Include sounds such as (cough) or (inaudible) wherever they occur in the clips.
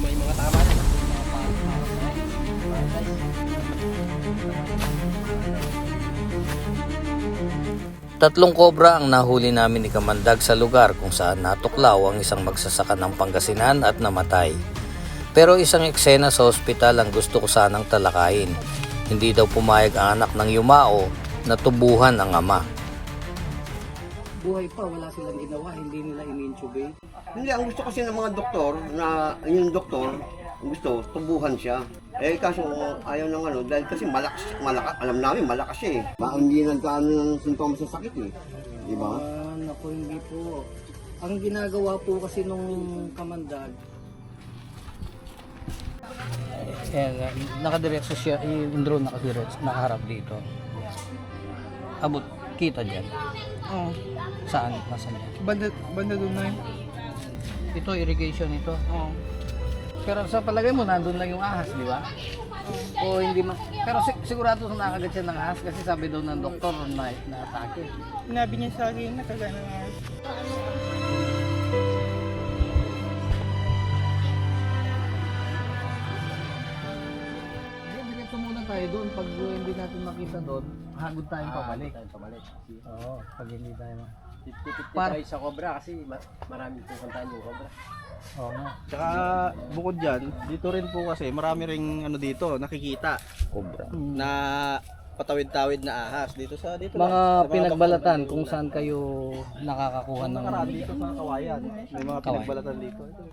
may mga tama na. Tatlong kobra ang nahuli namin ni Kamandag sa lugar kung saan natuklaw ang isang magsasaka ng Pangasinan at namatay. Pero isang eksena sa ospital ang gusto ko sanang talakayin. Hindi daw pumayag ang anak ng yumao na tubuhan ang ama. Buhay pa, wala silang ginawa, hindi nila in-intubate. Hindi, ang gusto kasi ng mga doktor, na yung doktor, ang gusto, tubuhan siya. Eh, kaso ayaw ng ano, dahil kasi malakas, malakas, alam namin, malakas siya eh. Ba, hindi nagkaano ng sintomas sa sakit eh. Di ba? Ah, naku, hindi po. Ang ginagawa po kasi nung kamandag, Ayan, uh, nakadiretso siya, yung drone nakadiretso, nakaharap dito. Abot, kita dyan. Oo. Saan? Nasaan yan? Banda, banda doon na yun. Ito, irrigation ito. Oo. Pero sa palagay mo, nandun lang yung ahas, di ba? O hindi ma... Pero si- sigurado na nakagat siya ng ahas kasi sabi daw ng doktor na na-atake. Sinabi niya sa akin, nakagana nga. Hindi, tayo doon. Pag uh, hindi natin makita doon, hagod tayong pabalik. Tayo pabalik. Oo, pag hindi tayo ma... Titipit Par- tayo sa cobra kasi ma- marami pupuntahan yung cobra. Oo nga. Tsaka bukod dyan, dito rin po kasi marami ring ano dito nakikita Kobra. na patawid-tawid na ahas dito sa dito Mga lang, sa pinagbalatan kung ng- saan kayo nakakakuha ng... nakaraan dito sa kawayan. May mga Kawayan. pinagbalatan dito. Ito.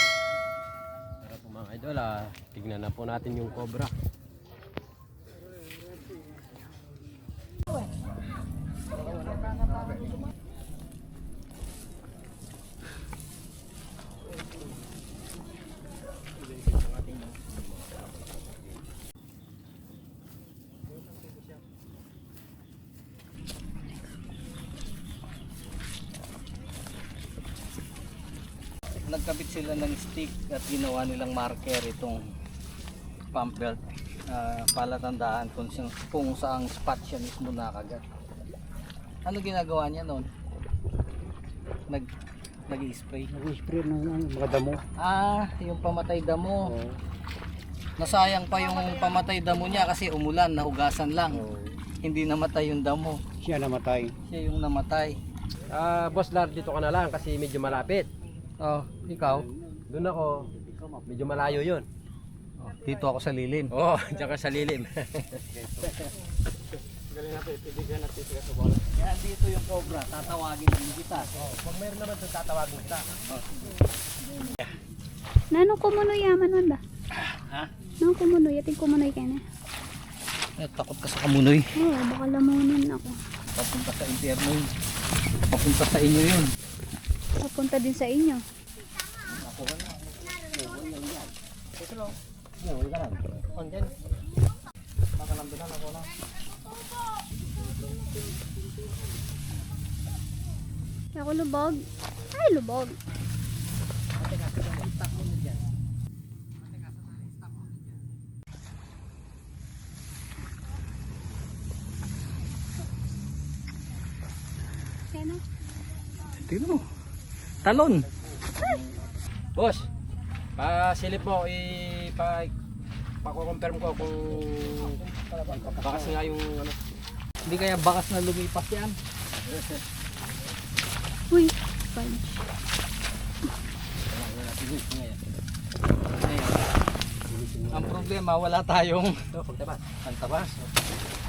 Tara po mga idol, ah, tignan na po natin yung cobra. Nagkabit sila ng stick at ginawa nilang marker itong pump belt. ah, palatandaan kung, saan- kung saang spot siya mismo nakagat. Ano ginagawa niya noon? Nag nag-spray. Nag-spray ng mga damo. Ah, yung pamatay damo. Nasayang pa yung pamatay damo niya kasi umulan, nahugasan lang. Hindi namatay yung damo. Siya namatay. Siya yung namatay. Ah, boss Lar, dito ka na lang kasi medyo malapit. Oh, ikaw? Doon ako, medyo malayo yun. Oh, dito ako sa lilim. Oo, oh, (laughs) tsaka sa lilim. Kaya dito yung cobra, tatawagin din kita. Pag mayroon naman ito, tatawagin kita. Nanong kumunoy yaman man ba? Ha? Nanong kumunoy, yating kumunoy ka na. Eh, takot ka sa kamunoy. Oo, baka lamunin ako. Papunta sa impyerno yun. Papunta sa inyo yun. Papunta din sa inyo. Ako lubog. Ay, lubog. Kaya Tingnan mo. Talon. Boss, pasilip mo, ipa pako-confirm ko kung bakas nga yung ano. Hindi kaya bakas na lumipas yan. (laughs) Uy, fudge. Ang problema, wala tayong pagtabas. pantabas. Ay,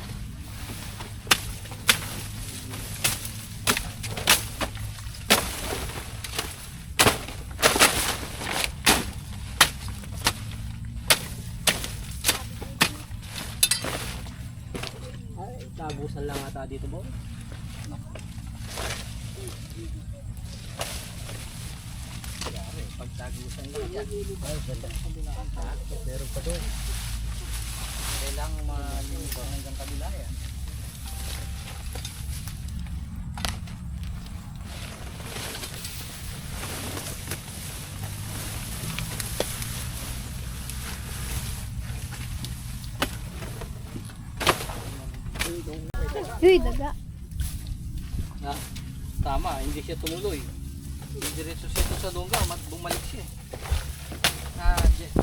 tagusan lang ata dito, boss. Pagtagusan lang yan. Ay, ganda. Meron pa doon. Kailangan malimutan hanggang kabila yan. Uy, daga. Na, tama hindi siya tumuloy. Diretso siya doon sa lungga, mat- bumalik siya. Ah, di-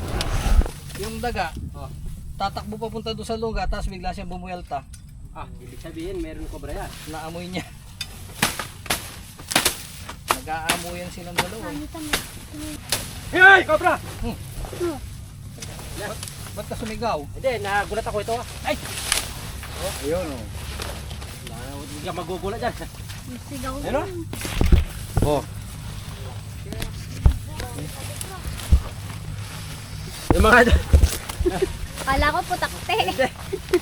yung daga, oh, tatakbo papunta doon sa lungga, tapos bigla siyang bumuelta. Ah, ibig sabihin meron cobra yan. Naamoy niya. Nag-aamoyan silang dalawa. Hey, cobra! Ba't ka sumigaw? Hindi, nagulat ako ito. ah. Ay! Oh, ayun oh. Hindi ka magugulat dyan. Sigaw Ano? Oh. Yung mga... Akala ko putakte.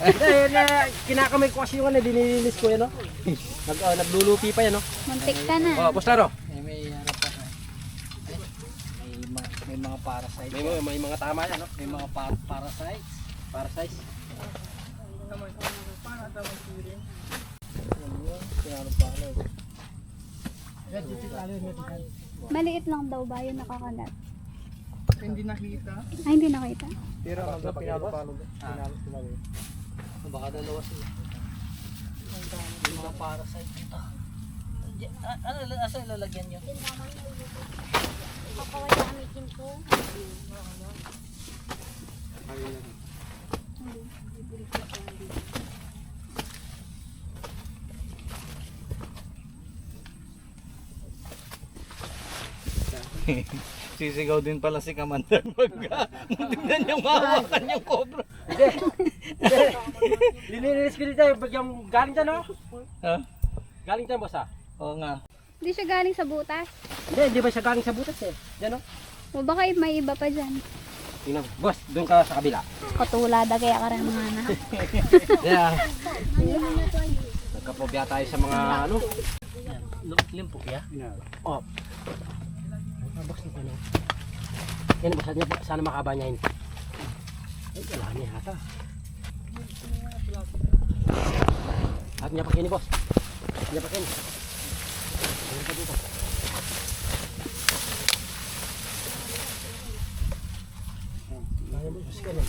Hindi, na, kinakamay ko kasi yung ano, dinilinis ko yan, no? Nag, uh, naglulupi pa yan, no? Muntik ka na. Oh, boss Laro. Eh, may harap pa. Ay, may, ma- may mga parasite. May, mga- may mga tama yan, no? May mga pa- parasites. Para size. Maliit lang daw ba yung nakakalat? Hindi nakita. Ay, hindi nakita. Pero hanggang pinalo-palo. Ah. Baka dalawa sila. May mga parasite dito. Di- a- Ano, asa ilalagyan nyo? (laughs) Sisigaw din pala si Kamandan pagka (laughs) tignan niya mahawakan yung cobra. Linilinis ko dito, pag yung galing dyan, no? Ha? Galing dyan, boss, ah. Oo nga. Hindi siya galing sa butas. Hindi, hindi ba siya galing sa butas, eh? Dyan, no? O baka may iba pa dyan. Tingnan, mo. boss, doon ka sa kabila. Katulada kaya ka rin mga anak. (laughs) Yeah. Nagkapobya tayo sa mga, ano? Limpok ya? Oh. Ay, boss, na? Yan, boss, sana, sana makaba niya yun. Ay, wala niya hata. At niya pakini, boss. Niya pakini. Ayun pa dito. Ayun, boss, ka na.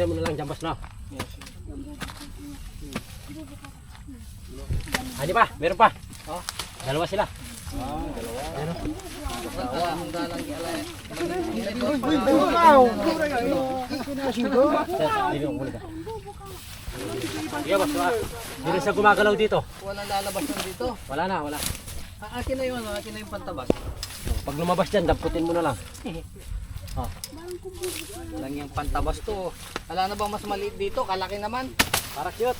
Titignan mo na lang dyan, boss, no? Ano pa? Meron pa? Oh, dalawa sila. Dalawa ang dalang alay. Dito, muna ka. Sige, boss, wala. Hindi siya gumagalaw dito. Walang lalabas dito. Wala na, wala. Ah, akin na yun, akin na yung pantabas. Pag lumabas dyan, damputin mo na lang. Lang yung pantabas to. Wala na bang mas maliit dito? Kalaki naman. Para cute.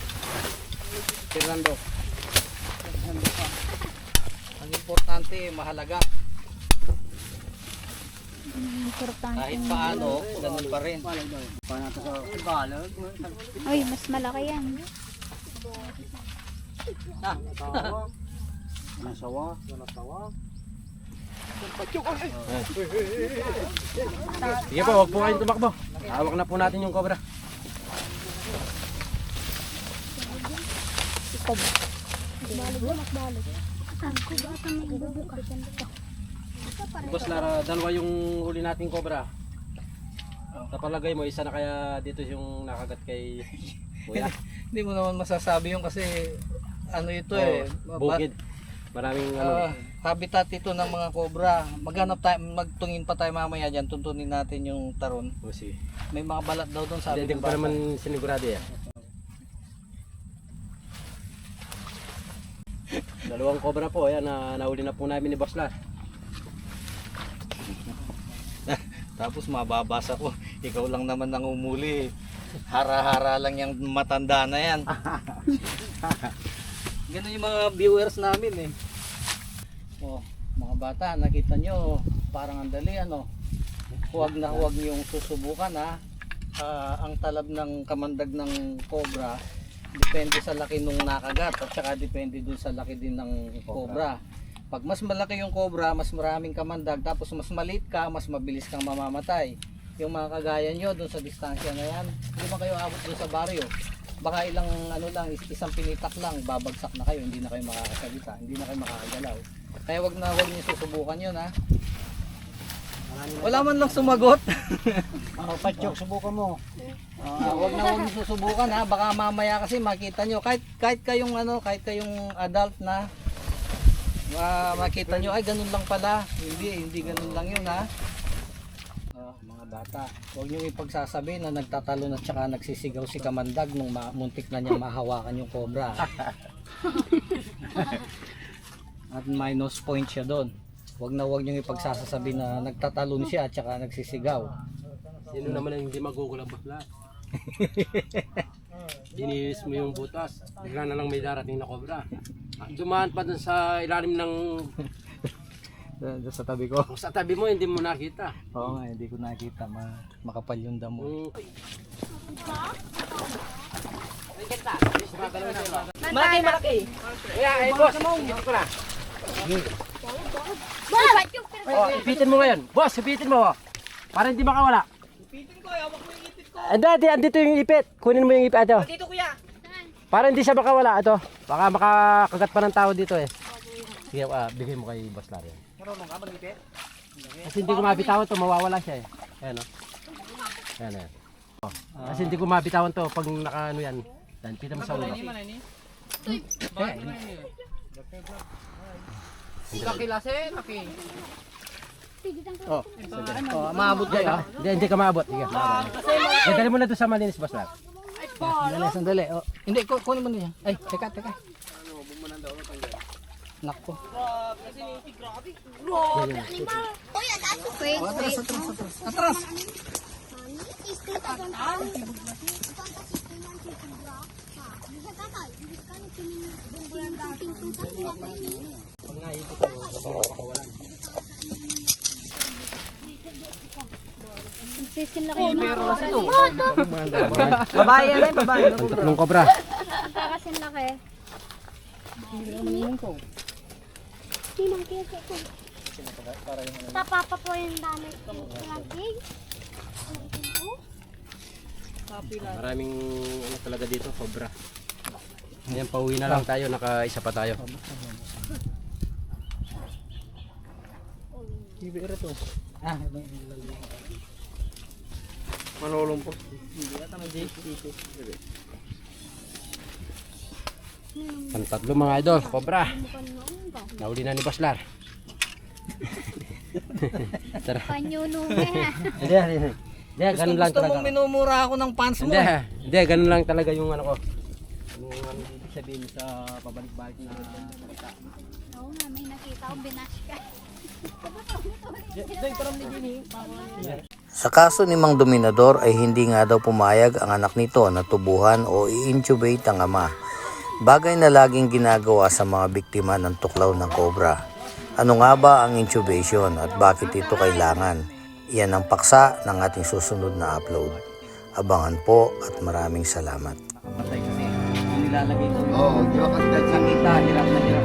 Fernando. Ang importante, mahalaga. Importante. Kahit paano, ganun pa rin. Uy, mas malaki yan. Ah, Sige po, huwag po kayong tumakbo. Hawak na po natin yung cobra. Boss Lara, dalawa yung huli nating cobra. Sa palagay mo, isa na kaya dito yung nakagat kay (laughs) Kuya? hindi mo naman masasabi yun kasi ano ito eh. Oh, bukid. Maraming ano. Ah, habitat ito ng mga cobra. Maghanap tayo, magtungin pa tayo mamaya dyan, tuntunin natin yung taron. Oh, sige. May mga balat daw doon sabi Hindi ko pa naman sinigurado yan. Dalawang cobra po, ayan, na nahuli na po namin ni Boss Lar. (laughs) Tapos mababasa ko, ikaw lang naman ang umuli. Hara-hara lang yung matanda na yan. (laughs) Ganun yung mga viewers namin eh. Oh, mga bata, nakita nyo, parang ang dali ano. Huwag na huwag niyong susubukan ha. Ah, ang talab ng kamandag ng cobra, depende sa laki nung nakagat at saka depende dun sa laki din ng cobra. Pag mas malaki yung cobra, mas maraming kamandag, tapos mas maliit ka, mas mabilis kang mamamatay. Yung mga kagaya nyo doon sa distansya na yan, hindi man kayo abot doon sa baryo. Baka ilang ano lang, is- isang pinitak lang, babagsak na kayo, hindi na kayo makakasalita, hindi na kayo makakagalaw. Kaya wag na wag niyo susubukan yun ha. Wala man lang sumagot. (laughs) Oh, Patsok, subukan mo. Ah, wag na wag niyo susubukan ha, baka mamaya kasi makita niyo kahit kahit kayong ano, kahit kayong adult na ah, makita niyo ay ganun lang pala. Hindi, hindi ganun lang 'yun ha. Mga bata, huwag niyo ipagsasabi na nagtatalo at saka nagsisigaw si Kamandag nung ma- muntik na niya mahawakan yung cobra. (laughs) at minus point siya doon. Huwag na huwag niyo ipagsasabi na nagtatalon siya at saka nagsisigaw. Sino naman ang hindi magugulang bakla? (laughs) Dininis mo yung butas. Bigla na lang may darating na kobra. Ah, Dumaan pa dun sa ilalim ng sa tabi ko. kung sa tabi mo, hindi mo nakita. Oo nga, hindi ko nakita. Ma makapal yung damo. Mm. Malaki, malaki. Kaya, eh, boss, dito ko na. Oh, ipitin mo ngayon. Boss, ipitin mo. Para hindi makawala. Pitin ko, hawak mo yung ipit ko. Ando, andito yung ipit. Kunin mo yung ipit. Ito. Dito kuya. Para hindi siya makawala. Ito. Baka makakagat pa ng tao dito eh. Sige, ah, bigay mo kay Boss Larry. Marunong ka mag-ipit? Kasi hindi ko mabitawan to, mawawala siya eh. Ayan o. Ayan, ayan. Oh. Kasi hindi ko mabitawan to pag naka ano yan. Dan, pita mo sa ulo. Laki lase, laki. Oh, maabot kayo. Hindi, hindi ka maabot. Sige, maabot. Dali mo na doon sa malinis, Boss Larry. Sandali, sandali. Oh. Hindi, ku- kunin mo na yan. Ay, teka, teka. Nakpo. Wait, wait. Atras! Sisinlaki yung mga Babae yan, babae. Ang tatlong kobra. Kakasinlaki. Tapapa po yung dami. Lagi. Maraming ano talaga dito, kobra. Ayan, pauwi na lang tayo. Naka-isa pa tayo. Ah, Manulong po. Ang tatlo mga idol, kobra. Nahuli na ni Baslar. (laughs) Tara. Panyunume ha. Hindi, hindi. Hindi, ganun lang gusto talaga. mong minumura ako ng pants mo. Hindi, hindi, ganun lang talaga yung ano ko. Yung ano ibig sabihin sa pabalik-balik na salita. Oo nga, may nakita ko, binash ka. Sa kaso ni Mang Dominador ay hindi nga daw pumayag ang anak nito na tubuhan o i-intubate ang ama. Bagay na laging ginagawa sa mga biktima ng tuklaw ng cobra. Ano nga ba ang intubation at bakit ito kailangan? Iyan ang paksa ng ating susunod na upload. Abangan po at maraming salamat. Patay kasi. Nilalagay ko. Oo, kasi dahil sa Nakita, hirap na hirap